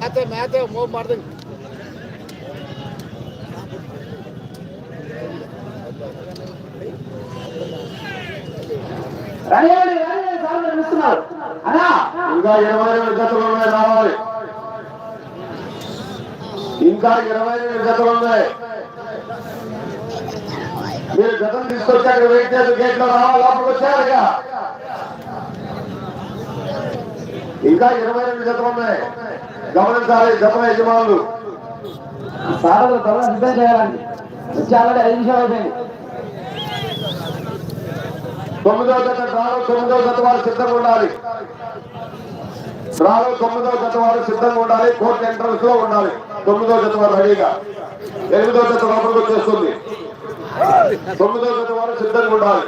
మేతే మేతే మో ಮಾಡ್ದಂಗೆ రానివ్వండి రానివ్వండి సార్ మీరు ఇస్తున్నారు అన్నా ఇంకా ఇరవై రెండు జతలు ఉన్నాయి రావాలి ఇంకా ఇరవై రెండు జతలు ఉన్నాయి మీరు జతలు తీసుకొచ్చాక వెయిట్ చేసి గేట్ లో రావాలి లోపలికి వచ్చారు ఇక. ఇరవై రెండు జతలు ఉన్నాయి. గమనించాలి జతల యజమానులు. సార్ త్వరగా సిద్ధం చేయాలండి. వచ్చి ఆల్రెడీ ఐదు నిమిషాలు అయిపోయింది. తొమ్మిదో జత డ్రాలో తొమ్మిదో జత వారు సిద్ధంగా ఉండాలి. డ్రాలో తొమ్మిదో జత వారు సిద్ధంగా ఉండాలి. కోర్టు ఎంట్రన్స్లో ఉండాలి. తొమ్మిదో జత వారు రెడీగా. ఎనిమిదో జత లోపలికి వచ్చేస్తుంది. తొమ్మిదో జత వారు సిద్ధంగా ఉండాలి.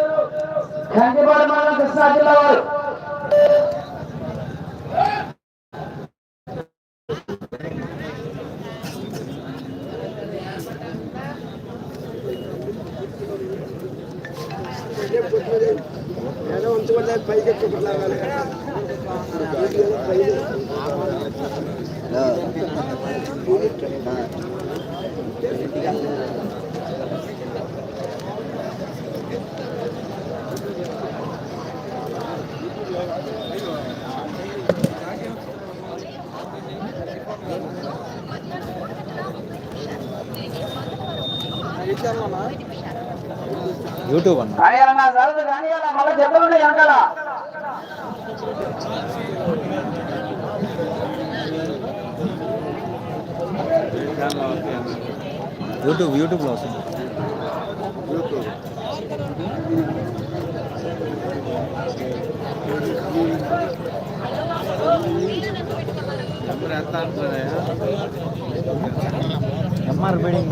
ఏదో ఉంచుకుంటే పైకి ఎక్కులాగాలి యూట్యూబ్ అన్న. యూట్యూబ్ యూట్యూబ్లో వస్తుంది. ఎంఆర్ బీడింగ్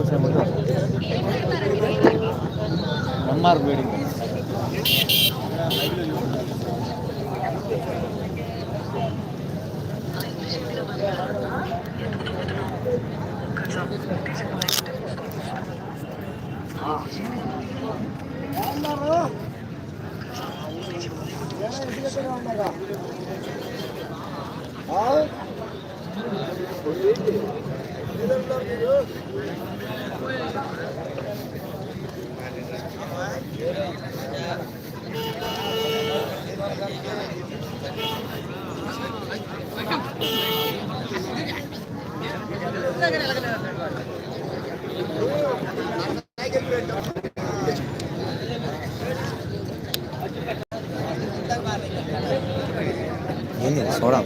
அம்மார் பில்டிங் Thank you. సోడా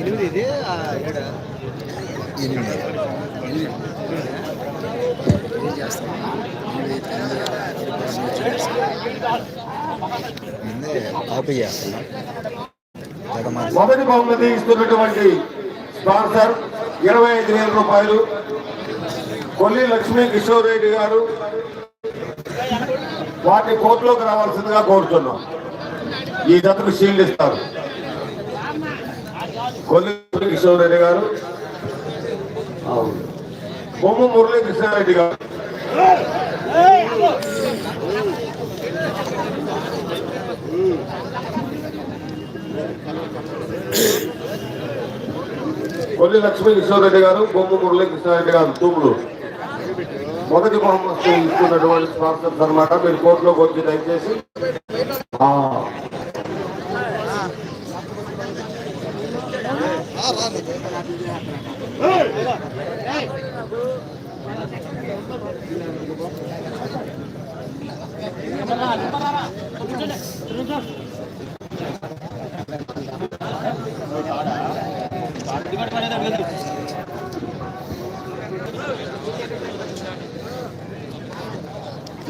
ఎనిమిది ఇది ఎనిమిది ముందే కాపీ చేస్తున్నా జగమాత మొదటి బహుమతి ఇస్తున్నటువంటి స్పాన్సర్ ఇరవై ఐదు వేల రూపాయలు. కొల్లి లక్ష్మీ కిషోర్ రెడ్డి గారు వాటి కోర్టులోకి రావాల్సిందిగా కోరుతున్నాం. ఈ జతకు షీల్డ్ ఇస్తారు. కొల్లి కిషోర్ రెడ్డి గారు. బొమ్మ మురళీ కృష్ణారెడ్డి గారు. కొల్లి లక్ష్మీ కిషోరెడ్డి గారు బొమ్మ మురళీ కృష్ణారెడ్డి గారు తూములు మొదటి బహుమతి ఇస్తున్నటువంటి స్పాన్సర్స్ అనమాట మీరు కోర్టులోకి వచ్చి దయచేసి.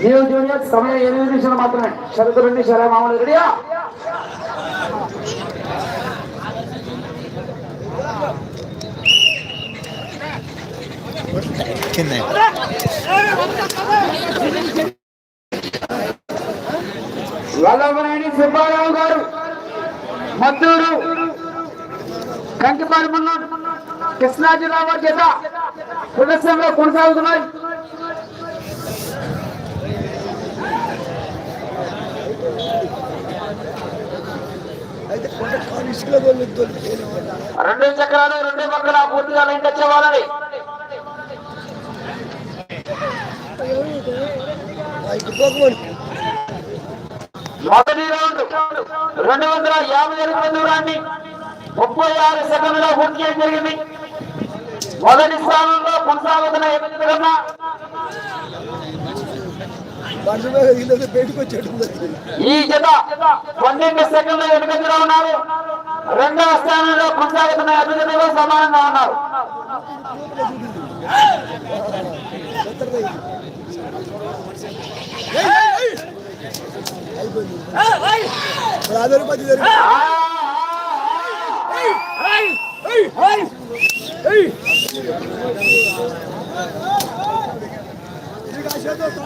జీవ జూనియర్ సమయం ఎనిమిది నిమిషాలు మాత్రమే రెండు షరా మామూలు రెడీయా కింద సుబ్బారావు గారు మద్దూరు కంకిపాడు మండలం కృష్ణా జిల్లాలో చేత ప్రదర్శనలో కొనసాగుతున్నాయి. రెండు చక్రాలు రెండు పక్కల పూర్తిగా లైన్ టచ్ అవ్వాలని. మొదటి రౌండ్ రెండు వందల యాభై ఎనిమిది దూరాన్ని ముప్పై ఆరు సెకండ్లో పూర్తి చేయడం జరిగింది. మొదటి స్థానంలో కొనసాగుతున్న ఎనిమిది కన్నా ఈ జత పన్నెండు సెకండ్ల వెనుకంజలో ఉన్నారు. రెండవ స్థానంలో కొనసాగుతున్న అభిజతలో సమానంగా ఉన్నారు. Ei, ei! Ei! Liga a gente, eu tô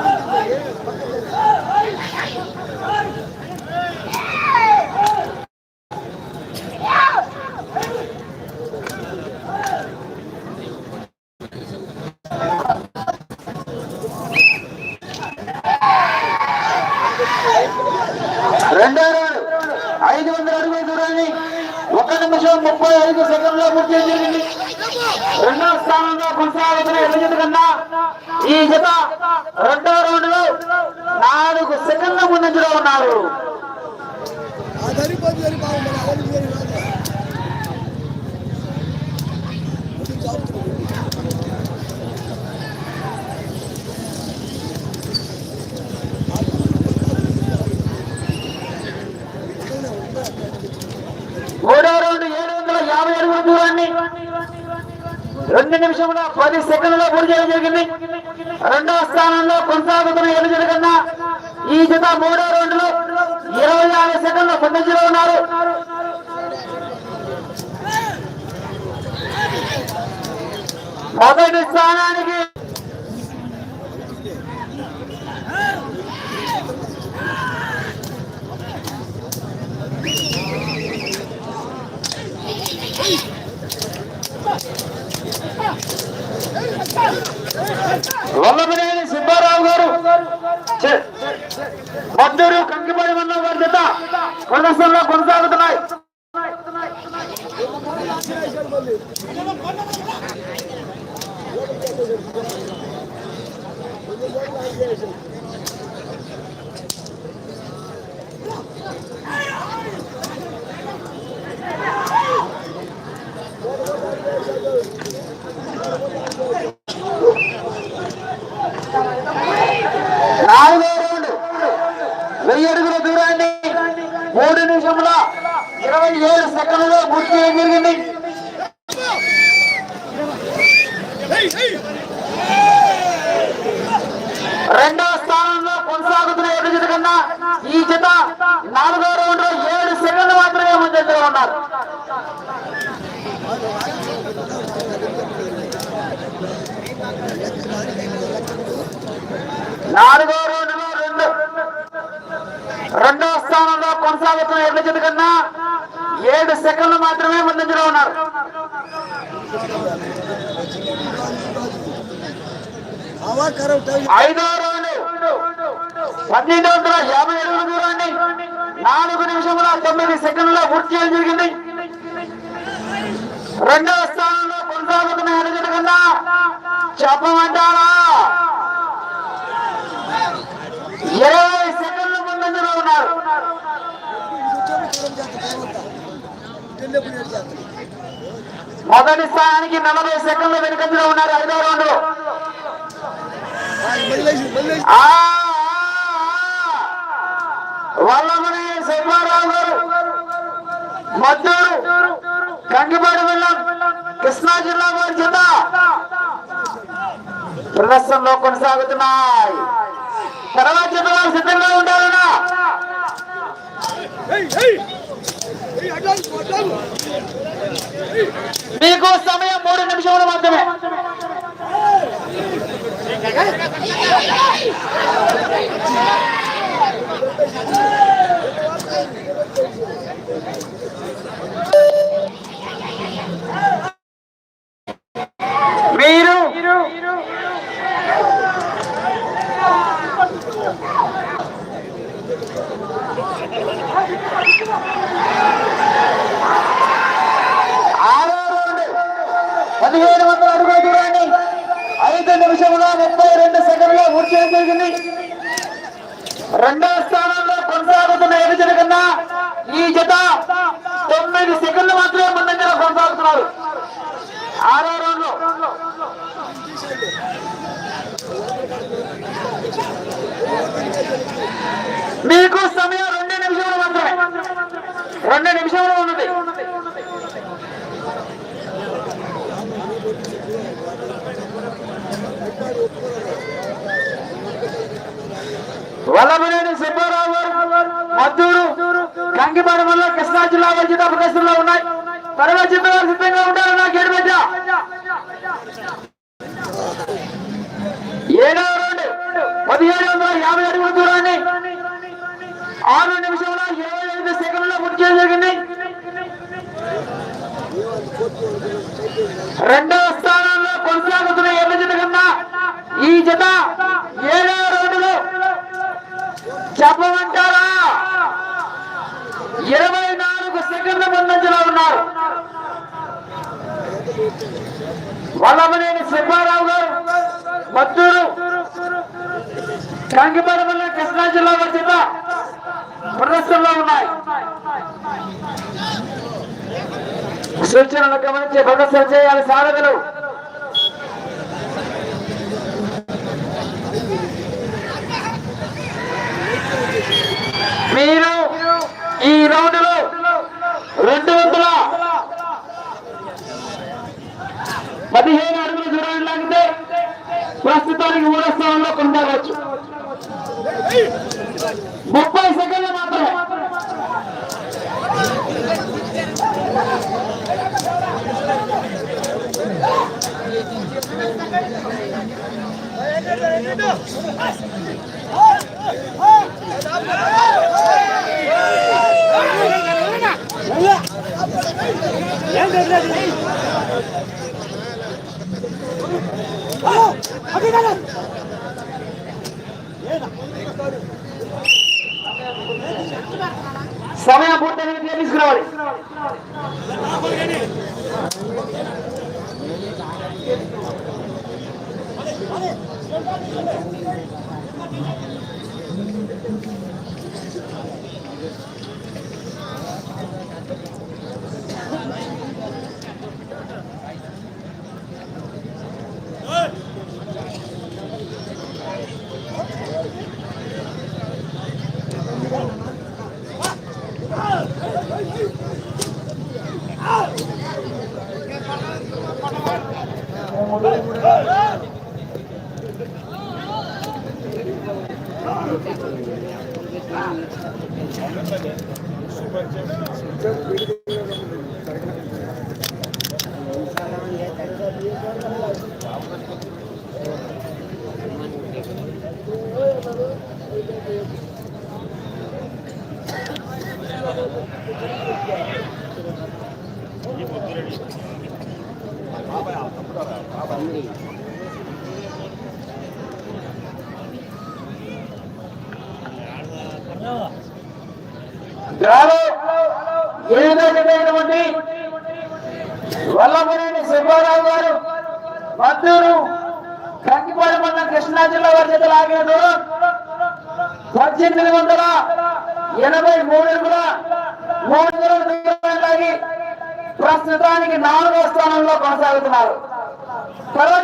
ముప్పై ఐదు సెకండ్లో పూర్తి చేసింది. రెండవ స్థానంలో కొనసాగుతున్న ఎనిమిది కన్నా ఈ జత రెండవ రౌండ్లో నాలుగు సెకండ్ల ముందంజలో ఉన్నారు. మూడవ యాభై అడుగుల దూరాన్ని రెండు నిమిషముల పది సెకండ్లలో పూర్తి చేయడం జరిగింది. రెండవ స్థానంలో కొనసాగుతున్న ఎనిమిది కన్నా ఈ జత మూడో రౌండ్ ఇరవై ఆరు సెకండ్ల ముందంజలో ఉన్నారు. మొదటి స్థానానికి వల్లభనేని సుబ్బారావు గారు చె- మద్దూరు కంకిపడి ఉన్న వారి జత ప్రదర్శనలో కొనసాగుతున్నాయి నాలుగో రౌండ్ వెయ్యి అడుగుల దూరాన్ని మూడు నిమిషముల ఇరవై ఏడు సెకండ్లలో పూర్తి చేయడం జరిగింది రెండవ స్థానంలో కొనసాగుతున్న ఏడు జత కన్నా ఈ జత నాలుగో రౌండ్లో ఏడు సెకండ్లు మాత్రమే ముందంజలో ఉన్నారు. నాలుగో రౌండ్లో రెండు. రెండవ స్థానంలో కొనసాగుతున్న ఎడ్ల జత కన్నా ఏడు సెకండ్లు మాత్రమే ముందంజలో ఉన్నారు. ఐదో రౌండ్. పన్నెండు వందల యాభై అడుగుల దూరాన్ని నాలుగు నిమిషముల తొమ్మిది సెకండ్ల పూర్తి చేయడం జరిగింది. రెండవ స్థానంలో కొనసాగుతున్న ఎడజట కన్నా చెప్పమంటారా? ఇరవై సెకండ్ల ముందంజలో ఉన్నారు. మొదటి స్థానానికి నలభై సెకండ్ల వెనుకంజలో ఉన్నారు. ఐదో రౌండ్. వాళ్ళమని శైవారావు గారు. మద్దూరు కంగిపాడు వెళ్ళాం కృష్ణా జిల్లా వారి చేత ప్రదర్శనలో కొనసాగుతున్నాయి. తర్వాత జత వారు సిద్ధంగా ఉండాలనా? మీకు సమయం మూడు నిమిషములు మాత్రమే. పదిహేను వందల అడుగుల దూరాన్ని ఐదు నిమిషముల ముప్పై రెండు సెకండ్లో పూర్తి చేయడం జరిగింది రెండవ స్థానంలో కొనసాగుతున్న ఎదుజన కన్నా ఈ జత తొమ్మిది సెకండ్లు మాత్రమే ముందంజలో కొనసాగుతున్నారు. ఆరో రౌండ్ మీకు సమయం రెండు నిమిషాలు మాత్రమే. రెండు నిమిషాలు ఉన్నది. వల్లభనేని మద్దూరు గంగిపాడ వల్ల కృష్ణా జిల్లా వంచిత ప్రదేశంలో ఉన్నాయి. తర్వాత జిల్లా సిద్ధంగా ఉంటారు నా గేడు మధ్య. ఏడవ రోడ్డు పదిహేడు వందల యాభై అడుగుల దూరాన్ని. ఆరు నిమిషాల ఇరవై ఐదు సెకండ్లో పూర్తి చేయడం జరిగింది. రెండవ స్థానంలో కొనసాగుతున్న ఎర్ర జత కన్నా ఈ జత ఏడవ రోడ్డులో చెప్పమంటారా ఇరవై నాలుగు సెకండ్ల ముందంజలో ఉన్నారు. వల్లమనేని సుబ్బారావు గారు మద్దూరు కంగిపాడు వల్ల కృష్ణా జిల్లా వర్జిత ప్రదర్శనలో ఉన్నాయి. సూచనలు గమనించి ప్రదర్శన చేయాలి సాధకులు మీరు ఈ రౌండ్లో రెండు వందల పదిహేను అడుగులు దూరాన్ని లాగితే ప్రస్తుతానికి మూడో స్థానంలో కొనసాగవచ్చు ముప్పై సెకండ్లు మాత్రమే సమయం Bravo! గ్రామం ఏదైనటువంటి వల్లభనేని సుబ్బారావు గారు మద్దూరు కంకిపాడు మండలం కృష్ణా జిల్లా వారి చేత లాగిన పద్దెనిమిది వందల ఎనభై మూడు మూడు వందల లాగి ప్రస్తుతానికి నాలుగో స్థానంలో కొనసాగుతున్నారు. తర్వాత